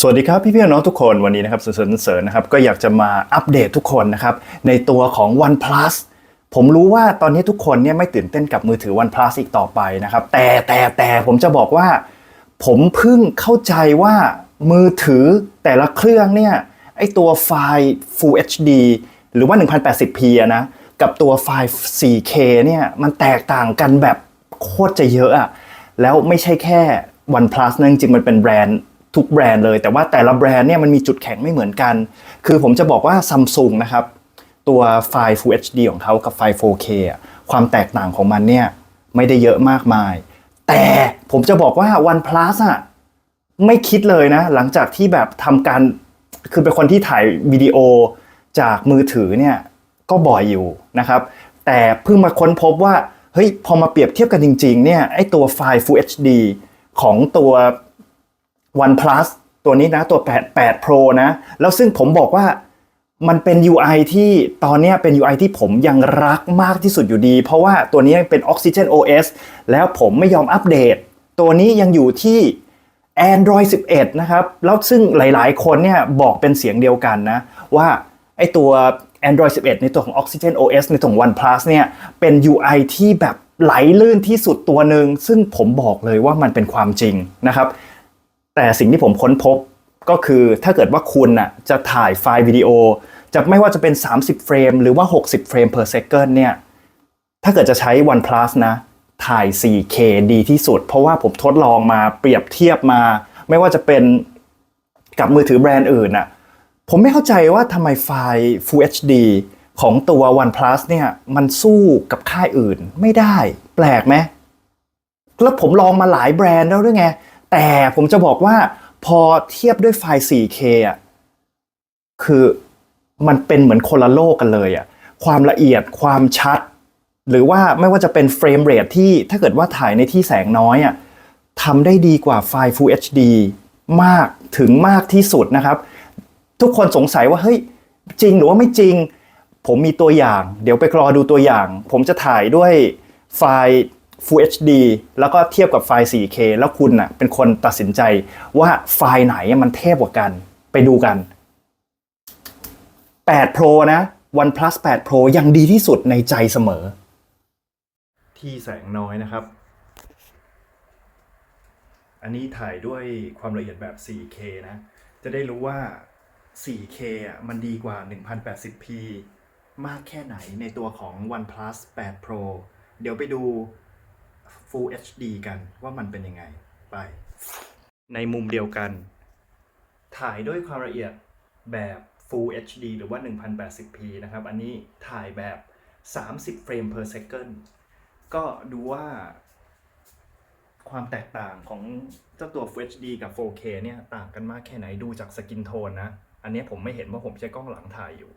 สวัสดีครับพี่พี่น้องทุกคนวันนี้นะครับเสริญเสริญนะครับก็อยากจะมาอัปเดตทุกคนนะครับในตัวของ OnePlus ผมรู้ว่าตอนนี้ทุกคนเนี่ยไม่ตื่นเต้นกับมือถือ OnePlus อีกต่อไปนะครับแต่แต่แต่ผมจะบอกว่า ผมเพิ่งเข้าใจว่ามือถือแต่ละเครื่องเนี่ยไอตัวไฟล์ Full HD หรือว่า 1080p นะกับตัวไฟล์ 4K เนี่ยมันแตกต่างกันแบบโคตรจะเยอะอะแล้วไม่ใช่แค่ OnePlus นะจริงมันเป็นแบรนด์ ทุกแบรนด์เลย แต่ว่าแต่ละแบรนด์เนี่ยมันมีจุดแข็งไม่เหมือนกัน คือผมจะบอกว่า Samsung นะครับตัวไฟล์ Full HD ของเขากับไฟล์ 4K ความแตกต่างของมันเนี่ยไม่ได้เยอะมากมาย แต่ผมจะบอกว่า OnePlus อะไม่คิดเลยนะ หลังจากที่แบบทำการคือเป็นคนที่ถ่ายวิดีโอจากมือถือเนี่ยก็บ่อยอยู่นะครับ แต่เพิ่งมาค้นพบว่า เฮ้ย พอมาเปรียบเทียบกันจริง ๆ เนี่ยไอตัวไฟล์ Full HD ของตัว OnePlus ตัวนี้นะตัว 8 8 Pro นะ แล้วซึ่งผมบอกว่ามันเป็น UI ที่ตอนนี้เป็น UI ที่ผมยังรักมากที่สุดอยู่ดี เพราะว่าตัวนี้เป็น Oxygen OS แล้วผมไม่ยอมอัปเดต ตัวนี้ยังอยู่ที่ Android 11 นะครับ แล้วซึ่งหลาย ๆ คนเนี่ยบอกเป็นเสียงเดียวกันนะ ว่าไอตัว Android 11 ในตัวของ Oxygen OS ในตัวของ OnePlus เนี่ยเป็น UI ที่แบบไหลลื่นที่สุดตัวหนึ่งซึ่งผมบอกเลยว่ามันเป็นความจริงนะครับ แต่สิ่งที่ผมค้นพบก็คือถ้าเกิดว่าคุณน่ะจะถ่ายไฟล์วิดีโอ จะไม่ว่าจะเป็น 30 เฟรม หรือว่า 60 เฟรม per second เนี่ย ถ้าเกิดจะใช้ OnePlus นะ ถ่าย 4K ดีที่สุด เพราะว่าผมทดลองมาเปรียบเทียบมา ไม่ว่าจะเป็นกับมือถือแบรนด์อื่นน่ะ ผมไม่เข้าใจว่าทำไมไฟล์ Full HD ของตัว OnePlus เนี่ยมันสู้กับค่ายอื่นไม่ได้ แปลกไหมแล้วผมลองมาหลายแบรนด์แล้วด้วยไง แต่ผมจะบอกว่าพอเทียบด้วยไฟล์ 4K อะคือมันเป็นเหมือนคนละโลกกันเลยอะความละเอียดความชัด หรือว่าไม่ว่าจะเป็นเฟรมเรทที่ถ้าเกิดว่าถ่ายในที่แสงน้อยอะทำได้ดีกว่าไฟล์ Full HD มากถึงมากที่สุดนะครับ ทุกคนสงสัยว่าเฮ้ยจริงหรือว่าไม่จริง ผมมีตัวอย่าง เดี๋ยวไปรอดูตัวอย่าง ผมจะถ่ายด้วยไฟล์ Full HD แล้วก็เทียบกับไฟล์ 4K แล้วคุณน่ะเป็นคนตัดสินใจว่าไฟล์ไหนมันเทพกว่ากัน ไปดูกัน 8 Pro นะ OnePlus 8 Pro ยังดีที่สุดในใจเสมอ ที่แสงน้อยนะครับ อันนี้ถ่ายด้วยความละเอียดแบบ 4K นะ จะได้รู้ว่า 4K อะมันดีกว่า 1080p มากแค่ไหนในตัวของ OnePlus 8 Pro เดี๋ยวไปดู Full HD กันว่ามันเป็นยังไงไป ในมุมเดียวกัน ถ่ายด้วยความละเอียดแบบ Full HD หรือว่า 1080p นะครับ อันนี้ถ่ายแบบ 30 เฟรม per second ก็ดูว่าความแตกต่างของเจ้าตัว Full HD กับ 4K เนี่ย ต่างกันมากแค่ไหนดูจากสกินโทนนะ อันนี้ผมไม่เห็นว่าผมใช้กล้องหลังถ่ายอยู่